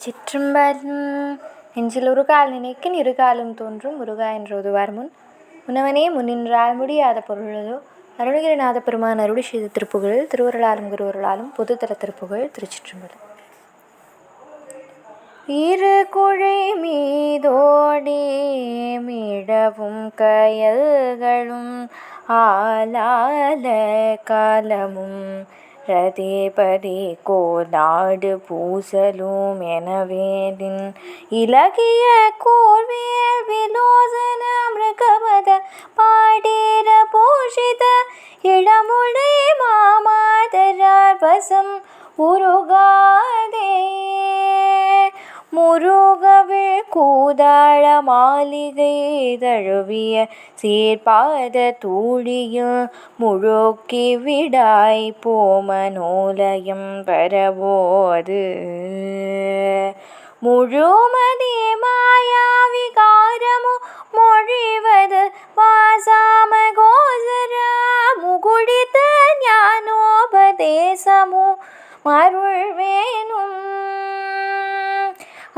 சிற்றம்பலம் நெஞ்சில் உருகால் நினைக்கின் இரு தோன்றும் முருகா என்ற ஓதுவார் முன். முன்னவனே முன்னின்றால் முடியாத பொருளதோ? அருணகிரிநாத பெருமான் அருளி செய்த திருப்புகழ் திருவருளாலும் குருவருளாலும் பொதுத்தல திருப்புகழ் திருச்சிற்றம்பலம். இரு குழை மீதோடே மிடவும் கயல்களும் ஆலால காலமும் ரதேபதி கோலாடு பூசலும் எனவேனின் இலகிய கோர்வேல் விலோசன மிருகமத பாடேர பூஷித இளமுடை மாமாதரார் வசம் உருகாதே முருகவிழ் கூதாள மாளிகை தழுவிய சீர்பாத தூளியில் முழுக்கி விடாய் போமனோலயம் பரவோது முழுமதி மாயாவிகாரமு மொழிவது வாசாம கோசர முகுடித்த ஞானோபதேசமு மருள்வே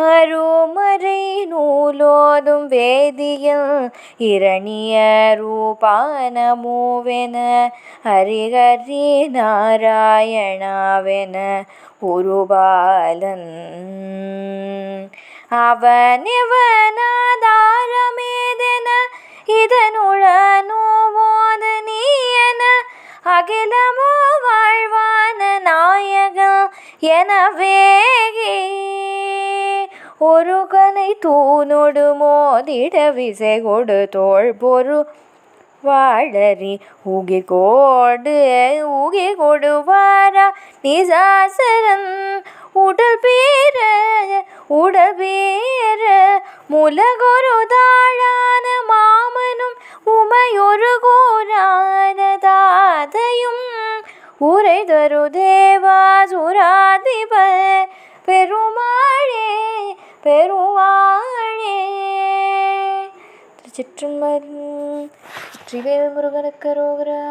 அருமறை நூலோதும் வேதியில் இரணிய ரூபானமோவென ஹரிஹரி நாராயணாவென உருபாலன். அவனிவனாதாரமேதென இதனுழனோவோத நீயன அகிலமோ வாழ்வான நாயகன் எனவேகே ஒரு கனை தூணொடு மோதிட விசை கொடு தோல் பொரு வாழறி ஊகி கோடு ஊகி கொடுவாரா நிசாசரன் உடல் பேர உடல் பேர முலகொரு தாழான மாமனும் உமையொரு கோரான தாதையும் உரை தரு தேவாசுராதிபர் பெருமாளே பெருமாளே திருச்சிற்றம்பலம் ஸ்ரீவேல் முருகனுக்கு ரோகரா